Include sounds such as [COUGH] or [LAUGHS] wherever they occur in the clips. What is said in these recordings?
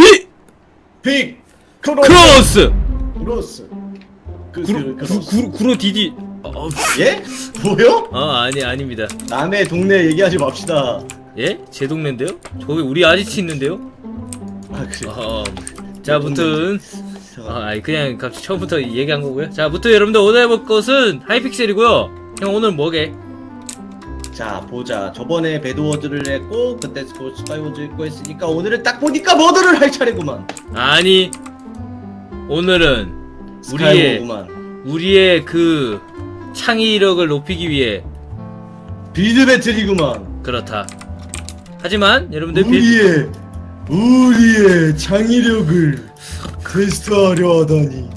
히 빅! 크로스. 크로스! 크로스. 그, 구로 그, 구, 크로스 구, 구로 디디. 어, 예? 뭐요? 어 아니 아닙니다. 남의 동네 얘기하지 맙시다. 예? 제 동네인데요? 저기 우리 아저씨 있는데요? 아 그래. 어, 자 무튼. 아, 아니 그냥 갑자기 처음부터 얘기한 거고요. 자 무튼 여러분들 오늘 해볼 것은 하이픽셀이고요. 형 오늘 뭐게? 자 보자. 저번에 배드워즈를 했고 그때 스포 스카이워즈 했고 했으니까 오늘은 딱 보니까 머더를 할 차례구만. 아니 오늘은 우리의 스카이워구만. 우리의 그 창의력을 높이기 위해 빌드 배틀이구만. 그렇다. 하지만 여러분들 빌- 우리의 우리의 창의력을 테스트하려 하다니.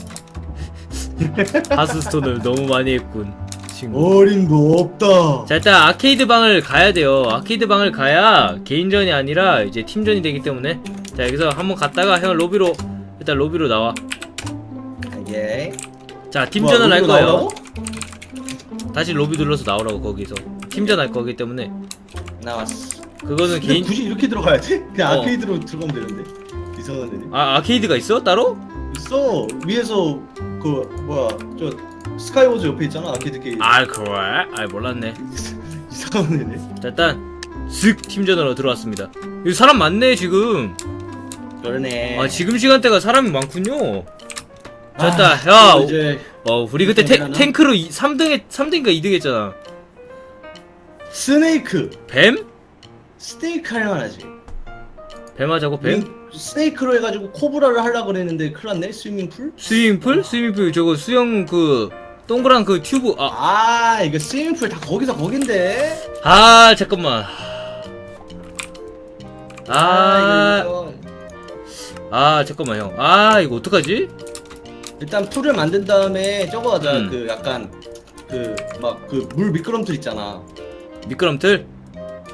[LAUGHS] 하스스톤을 너무 많이 했군 친구. 어린 거 없다. 자 일단 아케이드 방을 가야 돼요. 아케이드 방을 가야 개인전이 아니라 이제 팀전이 되기 때문에. 자 여기서 한번 갔다가 형 로비로 일단 로비로 나와. 예 자 팀전을 할 거예요? 다시 로비 눌러서 나오라고 거기서. 팀전 할 거기 때문에. 나왔어. 그거는 근데 개인 굳이 이렇게 들어가야 돼? 그냥 어. 아케이드로 들어가면 되는데. 이상한 데네. 아 아케이드가 있어? 따로? 있어. 위에서 그 뭐야 저 스카이워즈 옆에 있잖아 아케이드 게임. 아 그래? 아 몰랐네. [LAUGHS] 이상한 데네. 자 일단 슥 팀전으로 들어왔습니다. 여기 사람 많네 지금. 그러네. 아 지금 시간대가 사람이 많군요. 자 아, 일단 야또 이제 어 우리 그때 탱, 하나? 탱크로 3등 했 3등인가 2등 했잖아. 스네이크. 뱀? 스네이크 할 만하지. 뱀 하자고 뱀? 우린 스네이크로 해가지고 코브라를 하려고 그랬는데 큰일 났네 스위밍풀? 스위밍풀? 스위밍풀 저거 수영 그 동그란 그 튜브 아, 아 이거 스위밍풀 다 거기서 거긴데? 아 잠깐만. 아, 이거, 이거. 아 잠깐만 형 아 이거 어떡하지? 일단 풀을 만든 다음에 저거 하자. 음. 그 약간 그 막 그 물 미끄럼틀 있잖아. 미끄럼틀?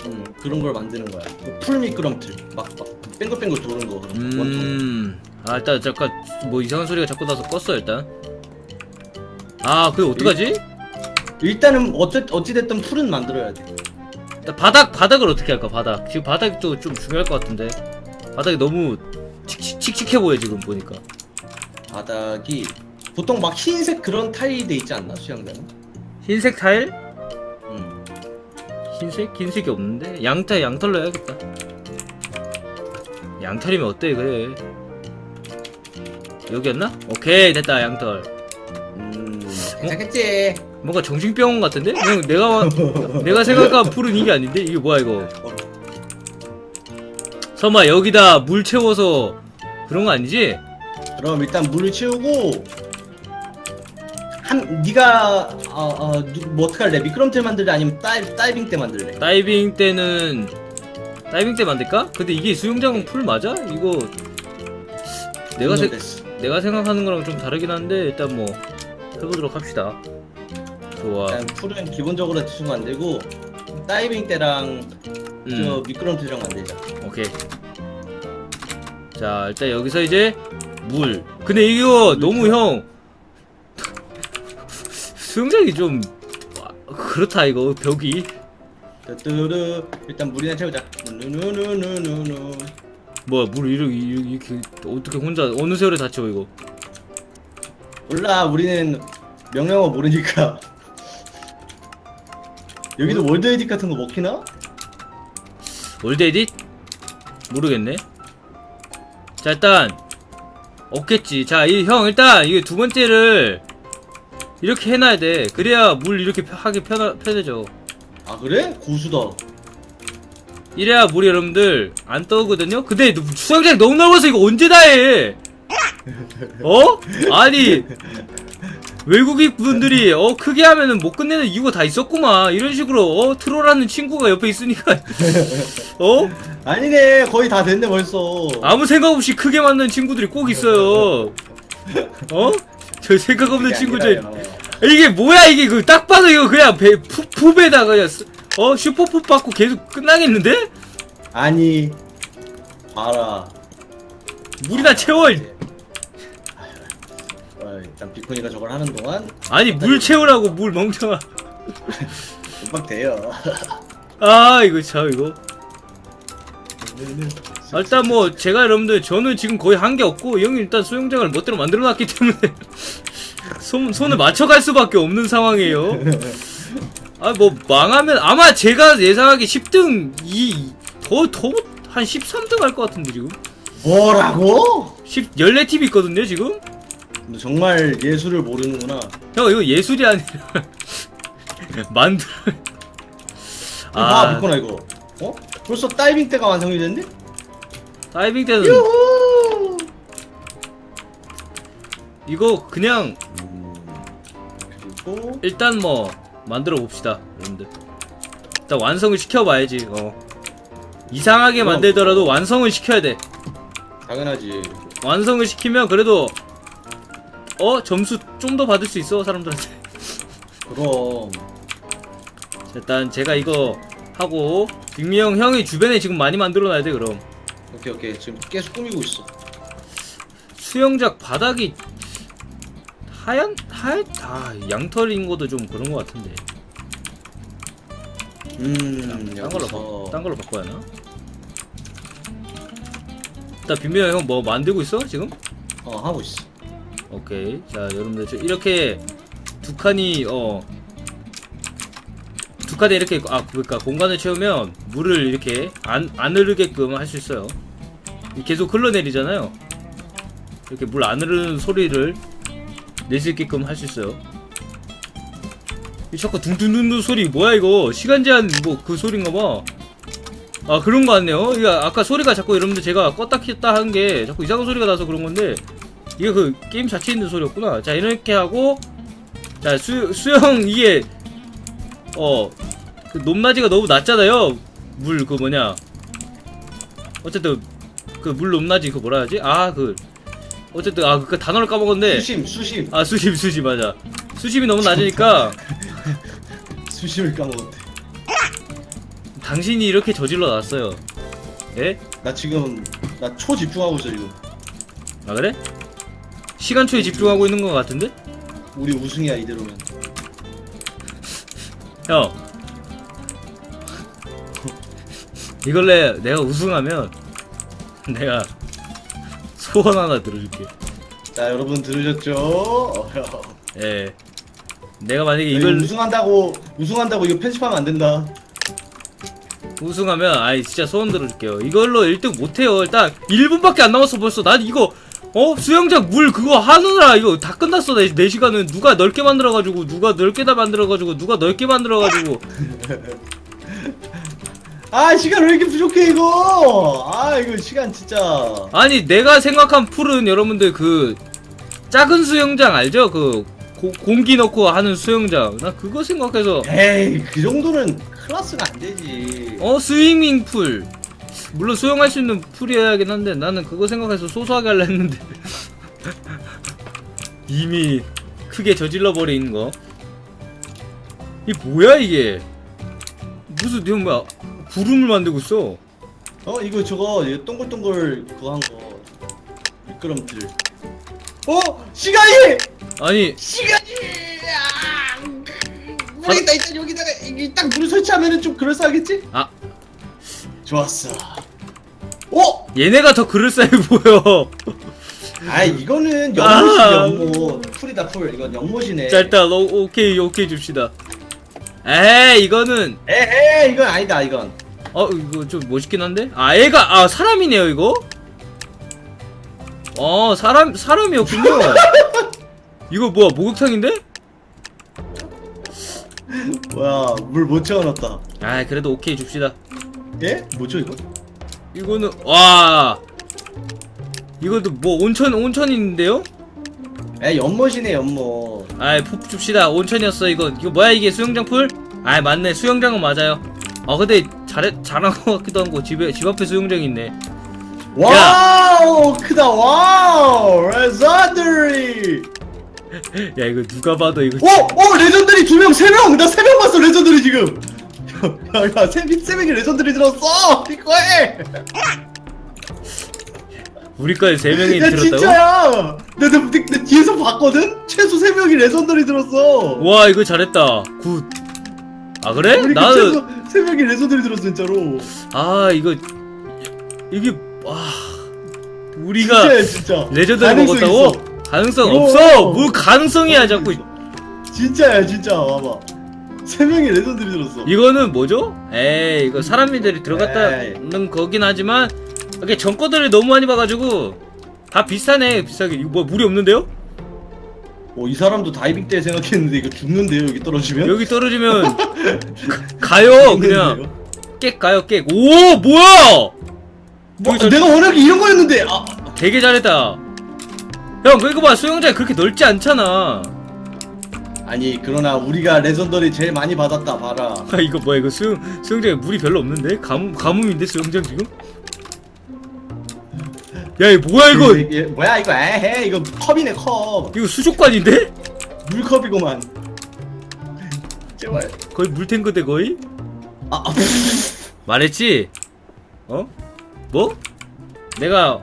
음, 그런 걸 만드는 거야. 그풀 미끄럼틀. 막막 뺑글뺑글 도는 거. 원통. 음... 아 일단 잠깐 뭐 이상한 소리가 자꾸 나서 껐어 일단 아 그게 어떡하지? 일단은 어찌 어찌됐든 풀은 만들어야 돼 바닥 바닥을 어떻게 할까 바닥 지금 바닥도 좀 중요할 것 같은데 바닥이 너무 칙칙, 칙칙해 보여 지금 보니까 바닥이 보통 막 흰색 그런 타일이 돼 있지 않나 수영장은? 흰색 타일? 음. 흰색? 흰색이 없는데? 양털 양털로 해야겠다 양털이면 어때 그래 여기였나? 오케이 됐다 양털 음, 괜찮겠지. 뭔가 정신병원 같은데? 형 내가 [LAUGHS] 내가 생각한 풀은 이게 아닌데? 이게 뭐야 이거 어, 설마 여기다 물 채워서 그런 거 아니지? 그럼 일단 물을 채우고 한 네가 어어 뭐 어떻게 할래? 미끄럼틀 만들래 아니면 다이, 다이빙 때 만들래? 다이빙 때는 다이빙 때 만들까? 근데 이게 수영장 풀 맞아? 이거 내가 세, 됐어. 내가 생각하는 거랑 좀 다르긴 한데 일단 뭐 해보도록 합시다. 좋아. 일단 풀은 기본적으로 대충 만들고 다이빙 때랑 저 음, 미끄럼틀이랑 만들자. 오케이. 자 일단 여기서 이제 물. 근데 이거 너무 형 수영장이 좀 와, 그렇다 이거 벽이. 뚜뚜루 일단 물이나 채우자. 누누누누누누. 뭐야 물 이렇게 이렇게 어떻게 혼자 어느 세월에 다 채워 이거? 몰라 우리는 명령어 모르니까. 여기도 월드 에딕 같은 거 먹히나? 월드 에딧? 모르겠네. 자 일단 없겠지. 자 이 형 일단 이게 두 번째를 이렇게 해놔야 돼. 그래야 물 이렇게 펴- 하기 편하, 편해져. 아 그래? 고수다. 이래야 물이 여러분들 안 떠오거든요. 근데 너- 수영장이 너무 넓어서 이거 언제 다 해? 어? 아니 외국인 분들이 어 크게 하면은 못 끝내는 이유가 다 있었구만. 이런 식으로 어 트롤하는 친구가 옆에 있으니까 [LAUGHS] 어 아니네 거의 다 됐네 벌써. 아무 생각 없이 크게 만든 친구들이 꼭 있어요. 어? 저 생각 없는 그게 친구들. 아니라요. 이게 뭐야 이게 그 딱 봐도 이거 그냥 배 푸, 푸배다 그냥 쓰- 어 슈퍼푸 받고 계속 끝나겠는데? 아니 봐라. 물이나 채워. 이- 어, 일단 비코니가 저걸 하는 동안 아니 물 채우라고 물 멍청아. [LAUGHS] 금방 돼요. 아 이거 참 이거. 아, 일단 뭐 제가 여러분들 저는 지금 거의 한 게 없고 이 형이 일단 수영장을 멋대로 만들어놨기 때문에 [LAUGHS] 손 손을 맞춰갈 수밖에 없는 상황이에요. [LAUGHS] 아 뭐 망하면 아마 제가 예상하기 10등 이더더 한 13등 할 것 같은데 지금 뭐라고? 10 14팀 있거든요 지금. 너 정말 예술을 모르는구나. 형 이거 예술이 아니라 [LAUGHS] 만들. 아, 믿거나 이거. 어? 벌써 다이빙 때가 완성이 됐네? 다이빙 때는 유후! 이거 그냥 음, 그리고 일단 뭐 만들어 봅시다 여러분들 일단 완성을 시켜봐야지 어 이상하게. 만들더라도 완성을 시켜야 돼 당연하지. 완성을 시키면 그래도 어 점수 좀 더 받을 수 있어 사람들한테 그럼 자, 일단 제가 이거 하고 빅미 형 형이 주변에 지금 많이 만들어놔야 돼 그럼 오케이 오케이 지금 계속 꾸미고 있어. 수영장 바닥이 하얀 하얀 아 양털인 것도 좀 그런 것 같은데 음, 딴 걸로 바, 딴 걸로 바꿔야 하나? 일단 빅미 형뭐 만들고 있어 지금? 어 하고 있어. 오케이. 자 여러분들 저 이렇게 두 칸이 어 두 칸에 이렇게 아 그러니까 공간을 채우면 물을 이렇게 안, 안 흐르게끔 할 수 있어요. 계속 흘러내리잖아요. 이렇게 물 안 흐르는 소리를 낼 수 있게끔 할 수 있어요. 이 자꾸 둥둥둥둥 소리 뭐야 이거? 시간 제한 뭐 그 소린가 봐아 그런 거 같네요. 이게 아까 소리가 자꾸 여러분들 제가 껐다 켰다 한 게 자꾸 이상한 소리가 나서 그런 건데 이게 그 게임 자체에 있는 소리였구나. 자 이렇게 하고 자 수, 수영 이게 어 그 높낮이가 너무 낮잖아요. 물 그 뭐냐 어쨌든 그 물 높낮이 그 뭐라 하지? 아 그 어쨌든 아 그 단어를 까먹었는데 수심 수심 아 수심 수심 맞아 수심이 너무 낮으니까 [LAUGHS] 수심을 까먹었대. 당신이 이렇게 저질러 놨어요. 예? 나 지금 나 초 집중하고 있어 지금. 아 그래? 시간초에 집중하고 있는 것 같은데? 우리 우승이야 이대로면. [LAUGHS] 형 이걸래 내가 우승하면 내가 소원 하나 들어줄게 자 여러분 들으셨죠? [LAUGHS] 예 내가 만약에 이걸 이걸 우승한다고 우승한다고 이거 편집하면 안 된다. 우승하면 아이 진짜 소원 들어줄게요. 이걸로 1등 못해요. 일단 1분밖에 안 남았어 벌써. 난 이거 어? 수영장 물 그거 하느라 이거 다 끝났어. 내, 내 시간은. 누가 넓게 만들어가지고 누가 넓게 다 만들어가지고 누가 넓게 만들어가지고. [LAUGHS] 아 시간 왜 이렇게 부족해 이거? 아 이거 시간 진짜. 아니 내가 생각한 풀은 여러분들 그 작은 수영장 알죠? 그 고- 공기 넣고 하는 수영장. 나 그거 생각해서. 에이 그 정도는 클래스가 안 되지. 어 스위밍 풀 물론 수영할 수 있는 풀이어야긴 한데 나는 그거 생각해서 소소하게 하려 했는데 [LAUGHS] 이미 크게 저질러 버린 거. 이 뭐야 이게? 무슨 이거 뭐야? 구름을 만들고 있어. 어 이거 저거 이거 동글동글 그거 한 거. 미끄럼틀. 어 시간이 아니 시간이. 아, 모르겠다 일단 여기다가 딱 물을 설치하면은 좀 그럴싸하겠지? 아 좋았어. 어? 얘네가 더 그럴싸해 보여. 아 이거는 연못이 아. 연못 풀이다 풀 이건 연못이네. 자 일단 어, 오케이 오케이 줍시다. 에이 이거는 에에 이건 아니다 이건. 어 이거 좀 멋있긴 한데 아 애가 아 사람이네요 이거 어 사람 사람이었군요 [LAUGHS] 이거 뭐야 목욕탕인데 뭐야 물 못 채워놨다. 아 그래도 오케이 줍시다. 예? 뭐죠 이거? 이거는 와! 이것도 뭐 온천 온천인데요? 에 연못이네 연못. 아이 푹 줍시다. 온천이었어 이거. 이거 뭐야 이게 수영장 풀아 맞네. 수영장은 맞아요. 아 근데 잘해 잘한 것 같기도 하고 집에 집 앞에 수영장 있네. 와우! 크다. 와우! 레전더리. 야 이거 누가 봐도 이거 오! 오! 레전더리 두 명, 세 명! 나 세 명 봤어, 레전더리 지금! 야, 야, 세, 명- 세 명이 레전더리 들었어! 이거해! 우리 거에 세 명이 야, 들었다고 진짜야! 내, 내, 내, 내 뒤에서 봤거든? 최소 세 명이 레전더리 들었어! 와 이거 잘했다 굿. 아 그래? 그 나는 최소 세 명이 레전더리 들었어, 진짜로. 아 이거 이게 와 우리가 진짜야 진짜 레전드를 가능성 먹었다고? 있어. 가능성 없어. 뭘 가능성이야 자꾸. 진짜야 진짜. 봐봐. 세 명이 레전드를 들었어. 이거는 뭐죠? 에이 이거 사람들이 들어갔다는 거긴 하지만 이게 전거들을 너무 많이 봐가지고 다 비슷하네 비슷하게. 이거 뭐 물이 없는데요? 어, 이 사람도 다이빙 때 생각했는데 이거 죽는데요 여기 떨어지면? 여기 떨어지면 [LAUGHS] 가- 가요 그냥. 깨 가요 깨오 뭐야! 뭐, 저- 내가 워낙에 이런 거였는데 아, 되게 잘했다 형 이거 봐 수영장이 그렇게 넓지 않잖아. 아니 그러나 우리가 레전더를 제일 많이 받았다 봐라. 아 이거 뭐야 이거 수영 수영장에 물이 별로 없는데? 가뭄 가뭄인데 수영장 지금? 야 이거 뭐야 이거? 그, 이게 뭐야 이거? 에헤 이거 컵이네 컵. 이거 수족관인데? 물컵이고만. 제발. 거의 물탱크대 거의? 아, 아 [LAUGHS] 말했지? 어? 뭐? 내가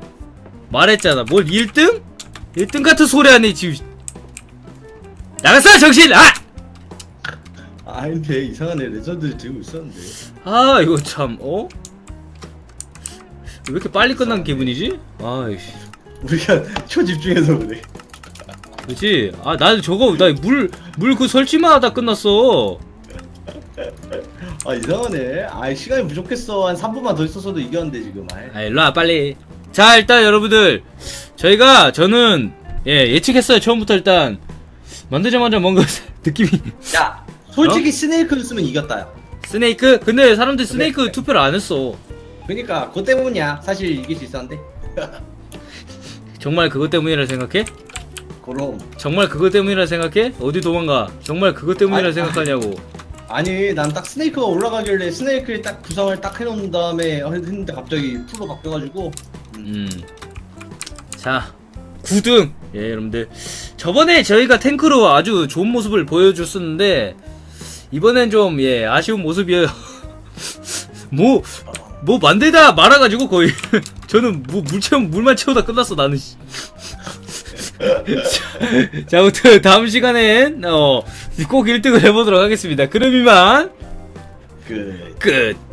말했잖아. 뭘 1등 1등 같은 소리 하네 지금. 나갔어 정신! 아! 아닌데 이상한 애 레전드를 들고 있었는데. 아 이거 참 어? 왜 이렇게 빨리 끝난 기분이지? 아이씨. 우리가 초집중해서 그래. 그치? 아 나는 저거 나 물 물 그 설치만 하다 끝났어. 아 이상하네. 아 시간이 부족했어. 한 3분만 더 있었어도 이겼는데 지금. 아이. 아 일로와 빨리 자 일단 여러분들 저희가 저는 예 예측했어요 처음부터 일단. 만들자마자 뭔가 [LAUGHS] 느낌이. 야 솔직히 스네이크였으면 이겼다 야 스네이크? 근데 사람들 이 스네이크 그래. 투표를 안 했어. 그니까 그것 때문이야. 사실 이길 수 있었는데. [LAUGHS] 정말 그것 때문이라 생각해? 그럼. 정말 그것 때문이라 생각해? 어디 도망가? 정말 그것 때문이라 아니, 생각하냐고 아니 난 딱 스네이크가 올라가길래 스네이크를 딱 구성을 딱 해놓은 다음에 했는데 갑자기 풀로 바뀌어가지고 음. 음. 자, 9등. 예, 여러분들. 저번에 저희가 탱크로 아주 좋은 모습을 보여줬었는데, 이번엔 좀, 예, 아쉬운 모습이에요. [LAUGHS] 뭐, 뭐 만들다 말아가지고 거의. [LAUGHS] 저는 뭐, 물 채우, 물만 채우다 끝났어, 나는. [LAUGHS] 자, 아무튼 다음 시간엔, 어, 꼭 1등을 해보도록 하겠습니다. 그럼 이만, 그 끝.